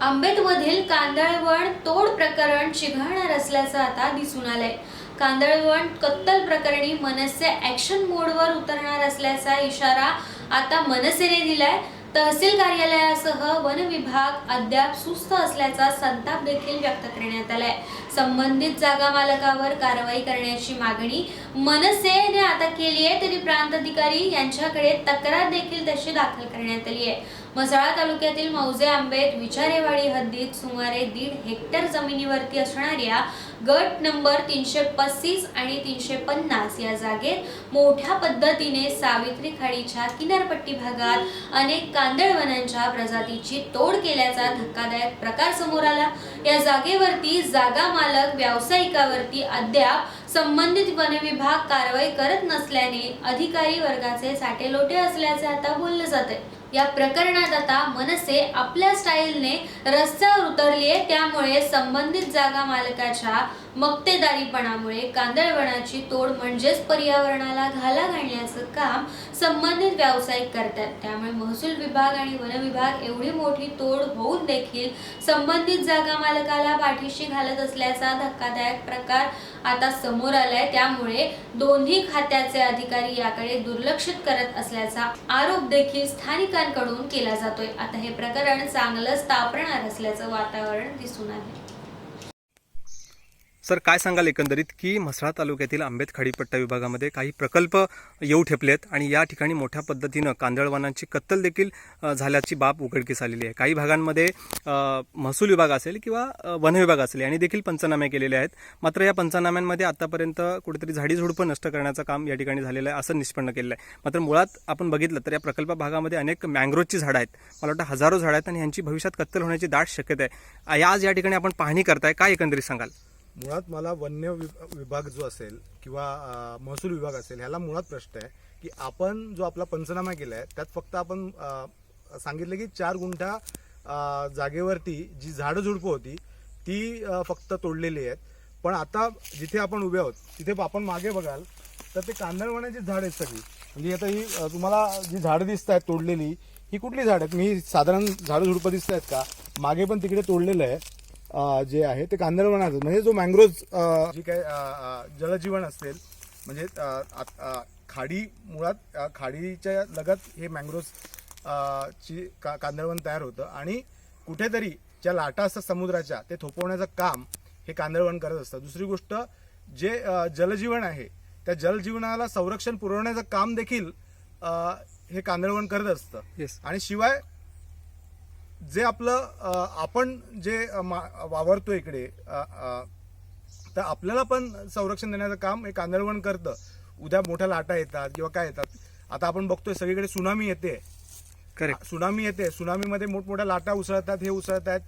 आंबेतमधील कांदळवण तोड प्रकरण चिघळणार असल्याचं आता दिसून आलंय. कांदळवण कत्तल प्रकरणी मनसे ऍक्शन मोडवर उतरणार असल्याचा इशारा आता मनसेने दिलाय. तहसील कार्यालयासह वन विभाग अद्याप सुस्त असल्याचा संताप देखील व्यक्त करण्यात आलाय. संबंधित जागा मालकावर कारवाई करण्याची मागणी मनसेने आता केली आहे तरी प्रांताधिकारी यांच्याकडे तक्रार देखील तशी दाखल करण्यात आली आहे मसाळा तालुक्यातील मौजे आंबेत विचारेवाडी हद्दीत सुमारे दीड हेक्टर जमिनीवरती असणाऱ्या गट नंबर तीनशे पस्तीस आणि तीनशे पन्नास या जागेत मोठ्या पद्धतीने सावित्री खाडीच्या किनारपट्टी भागात अनेक कांदळवनांच्या प्रजातीची तोड केल्याचा धक्कादायक प्रकार समोर आला. या जागेवरती जागा मालक व्यावसायिकावरती अद्याप संबंधित वन विभाग कारवाई करत नसल्याने अधिकारी वर्गाचे साटेलोटे असल्याचे आता बोललं जाते या प्रकरणात आता मनसे आपल्या स्टाईलने रस्त्यावर उतरली आहे. त्यामुळे संबंधित जागा मालकाच्या मक्तेदारीपणामुळे कांदळवनाची तोड म्हणजेच पर्यावरणाला घाला घालण्याचं काम संबंधित व्यावसायिक करतात. त्यामुळे महसूल विभाग आणि वन विभाग एवढी मोठी तोड होऊन देखील संबंधित जागा मालकाला पाठीशी घालत असल्याचा धक्कादायक प्रकार आता समोर आलाय. त्यामुळे दोन्ही खात्याचे अधिकारी याकडे दुर्लक्षित करत असल्याचा आरोप देखील स्थानिकांकडून केला जातोय. आता हे प्रकरण चांगलंच तापणार असल्याचं वातावरण दिसून आले सर काय सांगाल एकंदरीत की म्हसळा तालुक्यातील आंबेत खाडीपट्टा विभागामध्ये काही प्रकल्प येऊ ठेपलेत आणि या ठिकाणी मोठ्या पद्धतीनं कांदळवानांची कत्तल देखील झाल्याची बाब उघडकीस आलेली आहे. काही भागांमध्ये महसूल विभाग असेल किंवा वन विभाग असेल यांनी देखील पंचनामे केलेले आहेत. मात्र या पंचनाम्यांमध्ये आतापर्यंत कुठेतरी झाडी झुडपं नष्ट करण्याचं काम या ठिकाणी झालेलं आहे असं निष्पन्न केलेलं आहे. मात्र मुळात आपण बघितलं तर या प्रकल्प भागामध्ये अनेक मँग्रोजची झाडं आहेत. मला वाटतं हजारो झाडं आहेत आणि यांची भविष्यात कत्तल होण्याची दाट शक्यता आहे. आज या ठिकाणी आपण पाहणी करताय. काय एकंदरीत सांगाल? मुळात मला वन्य विभाग जो असेल किंवा महसूल विभाग असेल ह्याला मुळात प्रश्न आहे की आपण जो आपला पंचनामा केला आहे त्यात फक्त आपण सांगितलं की चार गुंठा जागेवरती जी झाडं झुडपं होती ती फक्त तोडलेली आहेत. पण आता जिथे आपण उभे आहोत तिथे आपण मागे बघाल तर ते कांदळवण्याची झाड आहेत सगळी. म्हणजे आता ही तुम्हाला जी झाडं दिसत आहेत तोडलेली ही कुठली झाड आहेत? मी साधारण झाडं झुडपं दिसत आहेत का? मागे पण तिकडे तोडलेलं आहे. जे आहे ते कांदळवनाचं म्हणजे जो मँग्रोज जी काय जलजीवन असेल म्हणजे खाडी मुळात खाडीच्या लगत हे मँग्रोज अ, ची का कांदळवन तयार होतं आणि कुठेतरी ज्या लाटा असतात समुद्राच्या ते थोपवण्याचं काम हे कांदळवन करत असतं. दुसरी गोष्ट जे जलजीवन आहे त्या जलजीवनाला संरक्षण पुरवण्याचं काम देखील हे कांदळवन करत असतं. येस आणि शिवाय जे आपलं आपण जे वावरतो इकडे तर आपल्याला पण संरक्षण देण्याचं काम हे कांदळवण करतं. उद्या मोठ्या लाटा येतात किंवा काय येतात. आता आपण बघतोय सगळीकडे सुनामी येते. करेक्ट सुनामी येते. सुनामीमध्ये मोठमोठ्या लाटा उसळतात हे उसळत आहेत.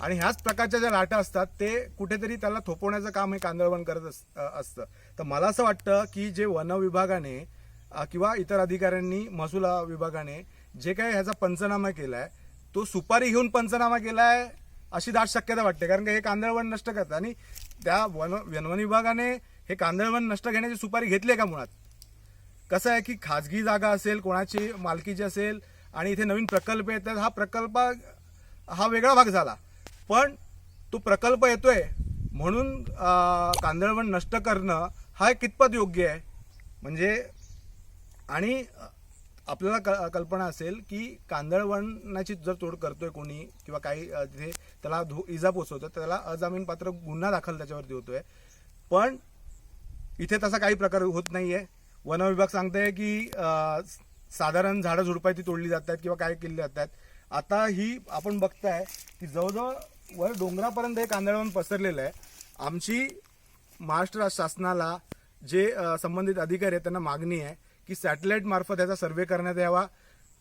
आणि ह्याच प्रकारच्या ज्या लाटा असतात ते कुठेतरी त्याला थोपवण्याचं काम हे कांदळवन करत असतं. तर मला असं वाटतं की जे वन विभागाने किंवा इतर अधिकाऱ्यांनी महसूल विभागाने जे काही ह्याचा पंचनामा केलाय तो सुपारी घेऊन पंचनामा केलाय अशी दाट शक्यता वाटते कारण का हे कांदळवन नष्ट करतात. आणि त्या वन वन विभागाने हे कांदळवन नष्ट घेण्याची सुपारी घेतली आहे का मुळात? कसं आहे की खाजगी जागा असेल कोणाची मालकीची असेल आणि इथे नवीन प्रकल्प येतात हा प्रकल्प हा वेगळा भाग झाला. पण तो प्रकल्प येतोय म्हणून कांदळवण कांदळवन नष्ट करणं हा कितपत योग्य आहे? म्हणजे आणि आपल्याला क- कल्पना असेल की कांदळवनाची जर तोड करतोय कोणी किंवा काही तिथे त्याला धो इजा पोचवतो तर त्याला अजामीनपात्र गुन्हा दाखल त्याच्यावरती होतोय. पण इथे तसा काही प्रकार होत नाहीये. वन विभाग सांगताय की साधारण झाडं झुडपाय ती तोडली जातात किंवा काय केली जातात. आता ही आपण बघताय की जवळजवळ वर डोंगरापर्यंत हे कांदळवन पसरलेलं आहे आमची महाराष्ट्र शासनाला जे संबंधित अधिकारी आहेत त्यांना मागणी आहे की सॅटेलाइट मार्फत याचा सर्वे करण्यात यावा.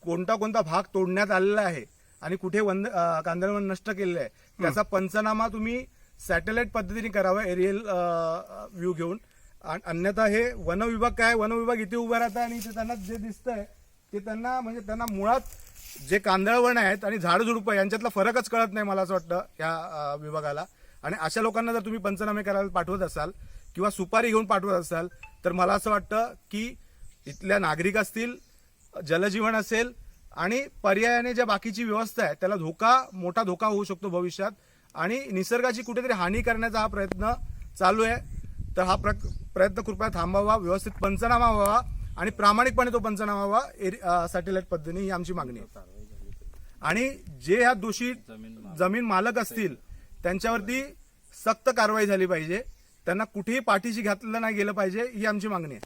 कोणता कोणता भाग तोडण्यात आलेला आहे आणि कुठे अं, कांदळवन नष्ट केलेलं आहे त्याचा पंचनामा तुम्ही सॅटेलाइट पद्धतीने करावा एरियल व्ह्यू घेऊन. आणि अन्यथा हे वन विभाग काय वन विभाग इथे उभा राहतं आणि इथे त्यांना जे दिसतंय ते त्यांना म्हणजे त्यांना मुळात जे कांदळवण आहेत आणि झाड झुडपं यांच्यातला फरकच कळत नाही मला असं वाटतं या विभागाला. आणि अशा लोकांना जर तुम्ही पंचनामे करायला पाठवत असाल किंवा सुपारी घेऊन पाठवत असाल तर मला असं वाटतं की इथल्या नागरिक असतील जलजीवन असेल आणि पर्यायाने ज्या बाकीची व्यवस्था आहे त्याला धोका मोठा धोका होऊ शकतो भविष्यात. आणि निसर्गाची कुठेतरी हानी करण्याचा हा प्रयत्न चालू आहे. तर हा प्रक- प्रयत्न कृपया थांबावा व्यवस्थित पंचनामा व्हावा आणि प्रामाणिकपणे तो पंचनामा व्हावा सॅटेलाइट पद्धतीने ही आमची मागणी आहे. आणि जे ह्या दोषी जमीन मालक असतील त्यांच्यावरती सक्त कारवाई झाली पाहिजे. त्यांना कुठेही पाठीशी घातलं नाही गेलं पाहिजे ही आमची मागणी आहे.